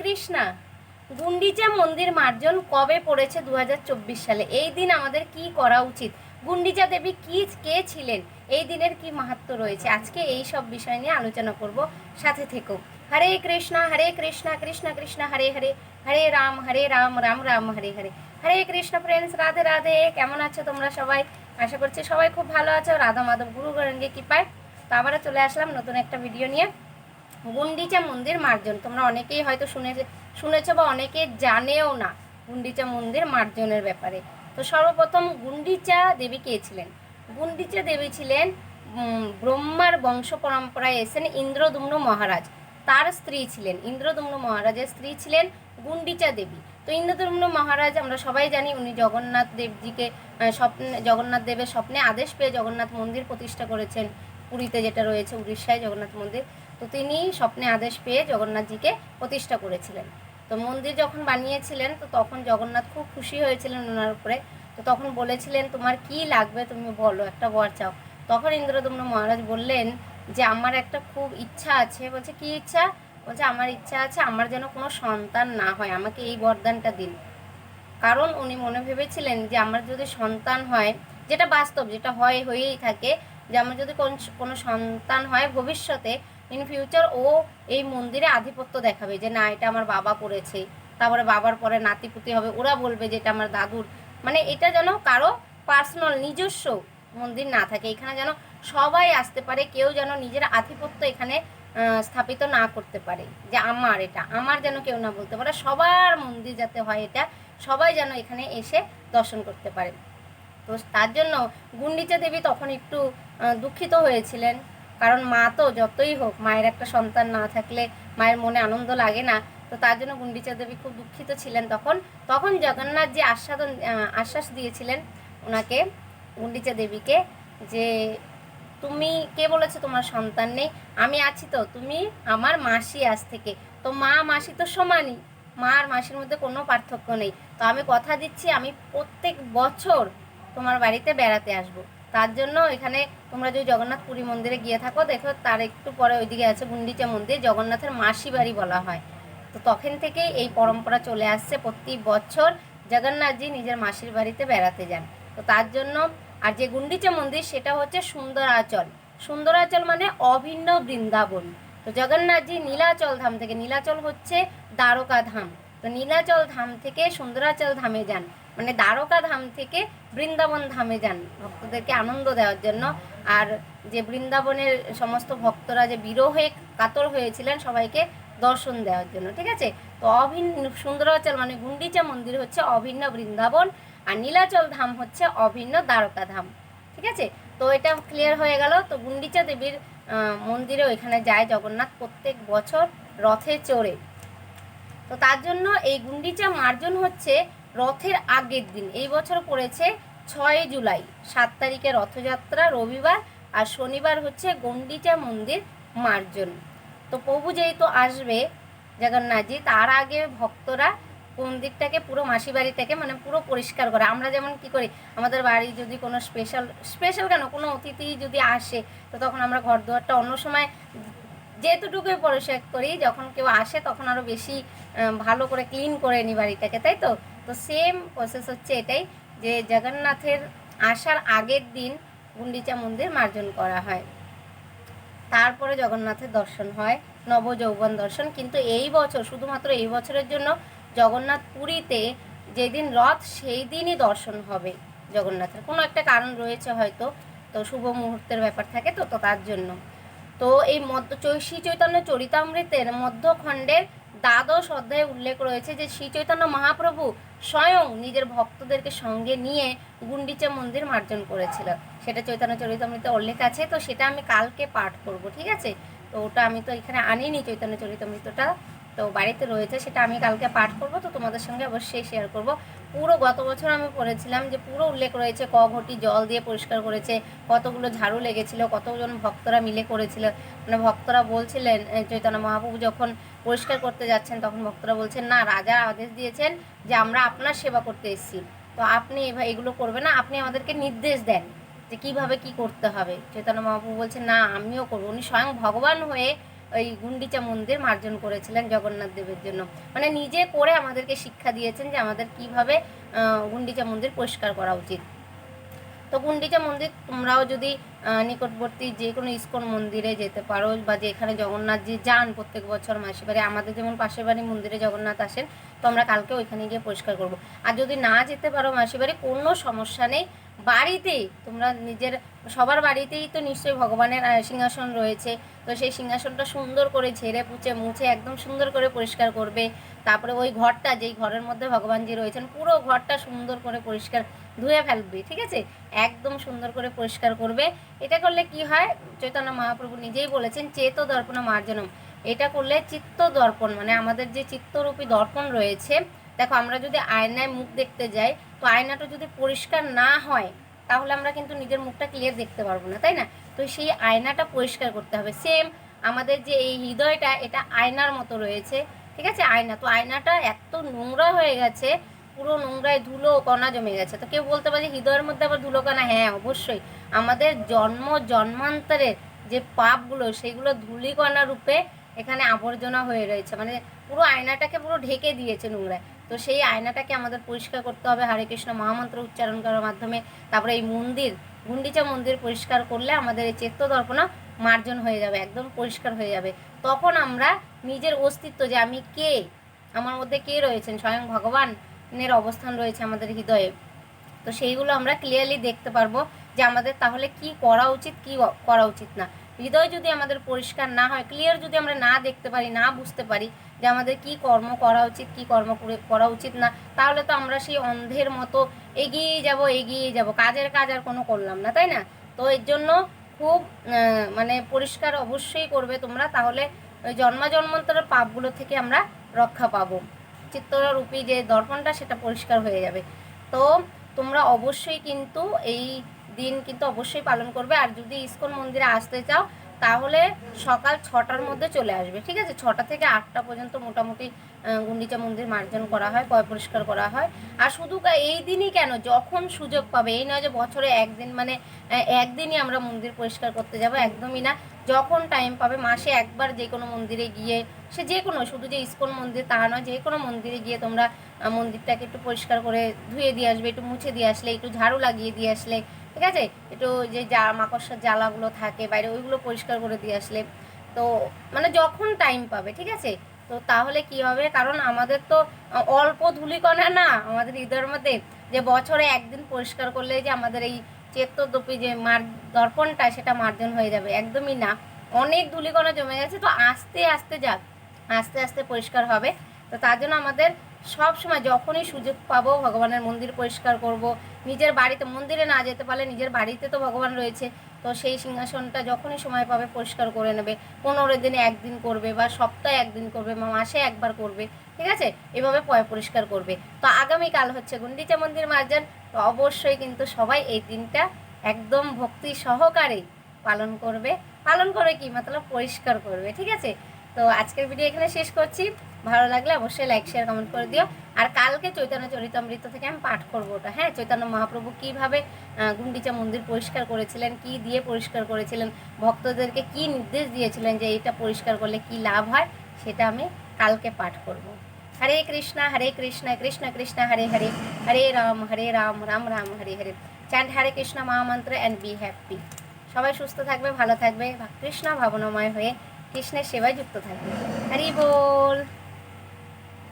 কৃষ্ণা গুন্ডিচা মন্দির মার্জন কবে পড়েছে দু হাজার চব্বিশ সালে? এই দিন আমাদের কি করা উচিত? গুন্ডিচা দেবী কি, কে ছিলেন? এই দিনের কি মাহাত্ম রয়েছে? আজকে এই সব বিষয় নিয়ে আলোচনা করব। সাথে থেকো। হরে কৃষ্ণা হরে কৃষ্ণা, কৃষ্ণ কৃষ্ণ, হরে হরে। হরে রাম হরে রাম রাম রাম, হরে হরে। হরে কৃষ্ণ ফ্রেন্ডস রাধে রাধে। কেমন আছো তোমরা সবাই? আশা করছি সবাই খুব ভালো আছো। রাধা, মাধব, গুরু গরঙ্গে কি পায় তো আবারও চলে আসলাম নতুন একটা ভিডিও নিয়ে। গুন্ডিচা মন্দির মার্জন। তোমরা অনেকেই হয়তো শুনেছে শুনেছো বা অনেকে জানেও না গুন্ডিচা মন্দির মার্জনের ব্যাপারে। তো সর্বপ্রথম গুন্ডিচা দেবী কে ছিলেন? গুন্ডিচা দেবী ছিলেন ব্রহ্মার বংশ পরম্পরায় এসেন ইন্দ্রদুম্ন মহারাজ। তার স্ত্রী ছিলেন। ইন্দ্রদুম্ন মহারাজের স্ত্রী ছিলেন গুন্ডিচা দেবী। তো ইন্দ্রদুম্ন মহারাজ, আমরা সবাই জানি উনি জগন্নাথ দেবজিকে স্বপ্নে জগন্নাথ দেবের স্বপ্নে আদেশ পেয়ে জগন্নাথ মন্দির প্রতিষ্ঠা করেছেন। পুরীতে যেটা রয়েছে উড়িষ্যায় জগন্নাথ মন্দির। তো তিনি স্বপ্নে আদেশ পেয়ে জগন্নাথজিকে প্রতিষ্ঠা করেছিলেন। তো মন্দির যখন বানিয়েছিলেন, তো তখন জগন্নাথ খুব খুশি হয়েছিলেন ওনার উপরে। তো তখন বলেছিলেন, তোমার কি লাগবে তুমি বলো, একটা বর চাও। তখন ইন্দ্রদম্ন মহারাজ বললেন যে, আমার একটা খুব ইচ্ছা আছে। বলছে, কি ইচ্ছা? বলছে, আমার ইচ্ছা আছে, আমার যেন কোনো সন্তান না হয়, আমাকে এই বরদানটা দিন। কারণ উনি মনে ভেবেছিলেন যে, আমার যদি সন্তান হয়, যেটা বাস্তব, যেটা হয়, হয়েই থাকে, যে, আমার যদি কোন- সন্তান হয় ভবিষ্যতে ইন ফিউচার ও এই মন্দিরে আধিপত্য দেখাবে যে, না, এটা আমার বাবা করেছে। তারপরে বাবার পরে নাতিপুতি হবে। ওরা বলবে যে, এটা আমার দাদুর। মানে এটা যেন কারও পার্সোনাল নিজস্ব মন্দির না থাকে। এখানে যেন সবাই আসতে পারে, কেউ যেন নিজের আধিপত্য এখানে স্থাপিত না করতে পারে। যে, আমার এটা। আমার যেন কেউ না বলতে পারে। সবার মন্দির যাতে হয় এটা, সবাই যেন এখানে এসে দর্শন করতে পারে। তো তার জন্য গুন্ডিচা দেবী তখন একটু দুঃখিত হয়েছিলেন। কারণ মা তো যতই হোক, মায়ের একটা সন্তান না থাকলে মায়ের মনে আনন্দ লাগে না। তো তার জন্য গুন্ডিচা দেবী খুব দুঃখিত ছিলেন তখন। তখন জগন্নাথ যে আস্বাদন আশ্বাস দিয়েছিলেন ওনাকে, গুন্ডিচা দেবীকে, যে তুমি, কে বলেছে তোমার সন্তান নেই? আমি আছি তো, তুমি আমার মাসি আজ থেকে। তো মা, মাসি তো সমানই। মা আর মাসির মধ্যে কোনো পার্থক্য নেই। তো আমি কথা দিচ্ছি, আমি প্রত্যেক বছর তোমার বাড়িতে বেড়াতে আসব। তার জন্য এখানে তোমরা যদি জগন্নাথ পুরী মন্দিরে গিয়ে থাকো, দেখো তার একটু পরে ওইদিকে আছে গুন্ডিচা মন্দির, জগন্নাথের মাসি বাড়ি বলা হয়। তো তখন থেকেই এই পরম্পরা চলে আসছে প্রতি বছর জগন্নাথজি নিজের মাসির বাড়িতে বেড়াতে যান। তো তার জন্য আর যে গুন্ডিচা মন্দির, সেটা হচ্ছে সুন্দরাচল। সুন্দরাচল মানে অভিন্ন বৃন্দাবন। তো জগন্নাথজি নীলাচল ধাম থেকে, নীলাচল হচ্ছে দ্বারকা ধাম। তো নীলাচল ধাম থেকে সুন্দরাচল ধামে যান। মানে দ্বারকা ধাম থেকে বৃন্দাবন ধামে যান। ভক্তদেরকে আনন্দ দেওয়ার জন্য। আর যে বৃন্দাবনের সমস্ত ভক্তরা যে বিরহে কাতর হয়েছিলেন, সবাইকে দর্শন দেওয়ার জন্য, ঠিক আছে? তো অভিন্ন সুন্দরাচল মানে গুন্ডিচা মন্দির হচ্ছে অভিন্ন বৃন্দাবন, আর নীলাচল ধাম হচ্ছে অভিন্ন দ্বারকা ধাম, ঠিক আছে? তো এটা ক্লিয়ার হয়ে গেল। তো গুন্ডিচা দেবীর মন্দিরে ওইখানে যায় জগন্নাথ প্রত্যেক বছর রথে চড়ে। তো তার জন্য এই গুন্ডিচা মার্জন হচ্ছে রথের আগের দিন। এই বছর পড়েছে ছয় জুলাই। সাত তারিখে রথযাত্রা, রবিবার আর শনিবার হচ্ছে গন্ডিচা মন্দির মার্জন। তো প্রভু যেহেতু আসবে, জগন্নাথজি, তার আগে ভক্তরা মন্দিরটাকে পুরো মাসি বাড়িটাকে মানে পুরো পরিষ্কার করে। আমরা যেমন কি করি, আমাদের বাড়ি যদি কোনো স্পেশাল স্পেশাল কেন? কোনো অতিথি যদি আসে, তো তখন আমরা ঘর দুয়ারটা অন্য সময় যেহেতুটুকুই পরিষ্কার করি। যখন কেউ আসে, তখন আরও বেশি ভালো করে ক্লিন করে নিই বাড়িটাকে, তাই তো? তো সেম প্রসেস হচ্ছে এটাই যে জগন্নাথের আসার আগের দিন গুন্ডিচা মন্দির মার্জন করা হয়। তারপরে জগন্নাথের দর্শন হয়, নবযৌবন দর্শন। কিন্তু এই বছর, শুধুমাত্র এই বছরের জন্য জগন্নাথ পুরীতে যেদিন রথ, সেই দিনই দর্শন হবে জগন্নাথের। কোনো একটা কারণ রয়েছে হয়তো, তো শুভ মুহূর্তের ব্যাপার থাকে তো তো তার জন্য। তো এই মধ্য চৈ- চৈতন্য চরিতামৃতের মধ্যখণ্ডের দ্বাদশ অধ্যায়ে উল্লেখ রয়েছে যে শ্রী চৈতন্য মহাপ্রভু স্বয়ং নিজের ভক্তদেরকে সঙ্গে নিয়ে গুন্ডিচা মন্দির মার্জন করেছিল সেটা চৈতন্য চরিতামৃতে উল্লেখ আছে, তো সেটা আমি কালকে পাঠ করব, ঠিক আছে? তো ওটা আমি তো এখানে আনিনি, চৈতন্য চরিতামৃতটা। তো বাড়িতে রয়েছে, সেটা আমি কালকে পাঠ করব। তো তোমাদের সঙ্গে অবশ্যই শেয়ার করব। পুরো গত বছর আমি পড়েছিলাম যে পুরো উল্লেখ রয়েছে, ক ঘটি জল দিয়ে পরিষ্কার করেছে, কতগুলো ঝাড়ু লেগেছিল, কতজন ভক্তরা মিলে করেছিল। মানে ভক্তরা বলছিলেন চৈতন্য মহাপ্রভু যখন পরিষ্কার করতে যাচ্ছেন, তখন ভক্তরা বলছেন, না, রাজা আদেশ দিয়েছেন যে আমরা আপনার সেবা করতে এসেছি। তো আপনি এগুলো করবে না, আপনি আমাদেরকে নির্দেশ দেন যে কীভাবে কি করতে হবে। চৈতন্য মহাপ্রভু বলছেন, না, আমিও করব। উনি স্বয়ং ভগবান হয়ে ওই গুন্ডিচা মন্দির মার্জন করেছিলেন জগন্নাথ দেবের জন্য। মানে নিজে করে আমাদেরকে শিক্ষা দিয়েছেন যে আমাদের কীভাবে গুন্ডিচা মন্দির পরিষ্কার করা উচিত। তো গুন্ডিচা মন্দির তোমরাও যদি নিকটবর্তী যে কোনো ইস্কন মন্দিরে যেতে পারো বা যেখানে জগন্নাথজি যান প্রত্যেক বছর মাসে বাড়ি আমাদের যেমন পাশের বাড়ি মন্দিরে জগন্নাথ আসেন, তো আমরা কালকে ওইখানে গিয়ে পরিষ্কার করব। আর যদি না যেতে পারো মাসি বাড়ি কোনো সমস্যা নেই। বাড়িতেই তোমরা নিজের, সবার বাড়িতেই তো নিশ্চয়ই ভগবানের সিংহাসন রয়েছে। তো সেই সিংহাসনটা সুন্দর করে ঝেড়ে পুচে মুছে একদম সুন্দর করে পরিষ্কার করবে। তারপরে ওই ঘরটা, যেই ঘরের মধ্যে ভগবানজি রয়েছেন, পুরো ঘরটা সুন্দর করে পরিষ্কার ধুয়ে ফেলবে, ঠিক আছে? একদম সুন্দর করে পরিষ্কার করবে। এটা করলে কি হয়? চৈতন্য মহাপ্রভু নিজেই বলেছেন, চেত দর্পণ মার্জনম। এটা করলে চিত্ত দর্পণ মানে আমাদের যে চিত্তরূপী দর্পণ রয়েছে, দেখো আমরা যদি আয়নায় মুখ দেখতে যাই তো আয়নাটা যদি পরিষ্কার না হয়, তাহলে আমরা কিন্তু নিজের মুখটা ক্লিয়ার দেখতে পারব না, তাই না? তো সেই আয়নাটা পরিষ্কার করতে হবে। সেম আমাদের যে এই হৃদয়টা, এটা আয়নার মতো রয়েছে, ঠিক আছে? আয়না, তো আয়নাটা এত নোংরা হয়ে গেছে, পুরো নোংরায় ধুলো, কণা জমে গেছে। তো কেউ বলতে পারে হৃদয়ের মধ্যে আবার ধুলো, কণা? হ্যাঁ অবশ্যই। আমাদের জন্ম, জন্মান্তরের যে পাপগুলো, সেগুলো ধূলিকণা রূপে এখানে আবর্জনা হয়ে রয়েছে। মানে পুরো আয়নাটাকে পুরো ঢেকে দিয়েছে নোংরায়। তো সেই আয়নাটাকে আমাদের পরিষ্কার করতে হবে। হরে কৃষ্ণ মহামন্ত্র উচ্চারণ করার মাধ্যমে। তারপরে এই মন্দির, গুন্ডিচা মন্দির পরিষ্কার করলে আমাদের এই চেত্ত দর্পণা মার্জন হয়ে যাবে, একদম পরিষ্কার হয়ে যাবে। তখন আমরা নিজের অস্তিত্ব যে আমি কে, আমার মধ্যে কে রয়েছেন, স্বয়ং ভগবানের অবস্থান রয়েছে আমাদের হৃদয়ে। তো সেইগুলো আমরা ক্লিয়ারলি দেখতে পারব যে আমাদের তাহলে কি করা উচিত, কি করা উচিত না। হৃদয় যদি আমাদের পরিষ্কার না হয় ক্লিয়ার যদি আমরা না দেখতে পারি, না বুঝতে পারি যে আমাদের কি কর্ম করা উচিত, কি কর্ম করে- উচিত না, তাহলে তো আমরা সেই অন্ধের মতো এগিয়ে যাব এগিয়ে যাব। কাজের কাজ আর কোনো করলাম না, তাই না? তো এর জন্য খুব মানে পরিষ্কার অবশ্যই করবে তোমরা, তাহলে জন্মাজন্মান্তরের পাপগুলো থেকে আমরা রক্ষা পাবো। চিত্তরূপী যে দর্পণটা, সেটা পরিষ্কার হয়ে যাবে। তো তোমরা অবশ্যই কিন্তু এই দিন কিন্তু অবশ্যই পালন করবে। আর যদি ইস্কন মন্দিরে আসতে চাও, তাহলে সকাল ছটার মধ্যে চলে আসবে, ঠিক আছে? ছটা থেকে আটটা পর্যন্ত মোটামুটি গুন্ডিচা মন্দির মার্জন করা হয়, পয় পরিষ্কার করা হয়। আর শুধু এই দিনই কেন? যখন সুযোগ পাবে, এই নয় যে বছরে একদিন মানে একদিনই আমরা মন্দির পরিষ্কার করতে যাব, একদমই না। যখন টাইম পাবে, মাসে একবার যে কোনো মন্দিরে গিয়ে, সে যে কোনো, শুধু যে ইস্কন মন্দির তা নয়, যে কোনো মন্দিরে গিয়ে তোমরা মন্দিরটাকে একটু পরিষ্কার করে ধুয়ে দিয়ে আসবে, একটু মুছে দিয়ে আসলে, একটু ঝাড়ু লাগিয়ে দিয়ে আসলে, ঠিক আছে? একটু যে যা মাকড়সার জ্বালাগুলো থাকে, বাইরে ওইগুলো পরিষ্কার করে দিয়ে আসলে, তো মানে যখন টাইম পাবে, ঠিক আছে? তো তাহলে কি হবে? কারণ আমাদের তো অল্প ধুলিকণা না, আমাদের হৃদয়ের মধ্যে, যে বছরে একদিন পরিষ্কার করলে যে আমাদের এই চেত্তদপি যে মার দর্পণটা, সেটা মার্জন হয়ে যাবে। একদমই না। অনেক ধুলিকণা জমে গেছে, তো আস্তে আস্তে যাক। আস্তে আস্তে পরিষ্কার হবে। তো তার জন্য আমাদের সব সময় যখনই সুযোগ পাবো ভগবানের মন্দির পরিষ্কার করব। নিজের বাড়িতে মন্দিরে না যেতে পারলে নিজের বাড়িতে তো ভগবান রয়েছে, তো সেই সিংহাসনটা যখনই সময় পাবে পরিষ্কার করে নেবে। পনেরো দিনে একদিন করবে বা সপ্তাহে একদিন করবে বা মাসে একবার করবে, ঠিক আছে? এভাবে পয় পরিষ্কার করবে। তো আগামীকাল হচ্ছে গুন্ডিচা মন্দির মার্জন, তো অবশ্যই কিন্তু সবাই এই দিনটা একদম ভক্তি সহকারে পালন করবে। পালন করে কি? মতলব পরিষ্কার করবে, ঠিক আছে? তো আজকের ভিডিও এখানে শেষ করছি। ভালো লাগলে অবশ্যই লাইক শেয়ার কমেন্ট করে দিও। আর কালকে চৈতন্য চরিতামৃত থেকে আমি পাঠ করব ওটা। হ্যাঁ চৈতন্য মহাপ্রভু কীভাবে গুন্ডিচা মন্দির পরিষ্কার করেছিলেন, কি দিয়ে পরিষ্কার করেছিলেন, ভক্তদেরকে কি নির্দেশ দিয়েছিলেন যে এইটা পরিষ্কার করলে কি লাভ হয়, সেটা আমি কালকে পাঠ করব। হরে কৃষ্ণা, হরে কৃষ্ণ কৃষ্ণ কৃষ্ণ, হরে হরে হরে রাম হরে রাম রাম রাম, হরে হরে। চ্যান্ড হরে কৃষ্ণ মহামন্ত্র অ্যান্ড বি হ্যাপি সবাই সুস্থ থাকবে, ভালো থাকবে, কৃষ্ণ ভাবনাময় হয়ে কৃষ্ণের সেবায় যুক্ত থাকবে। হরি বল।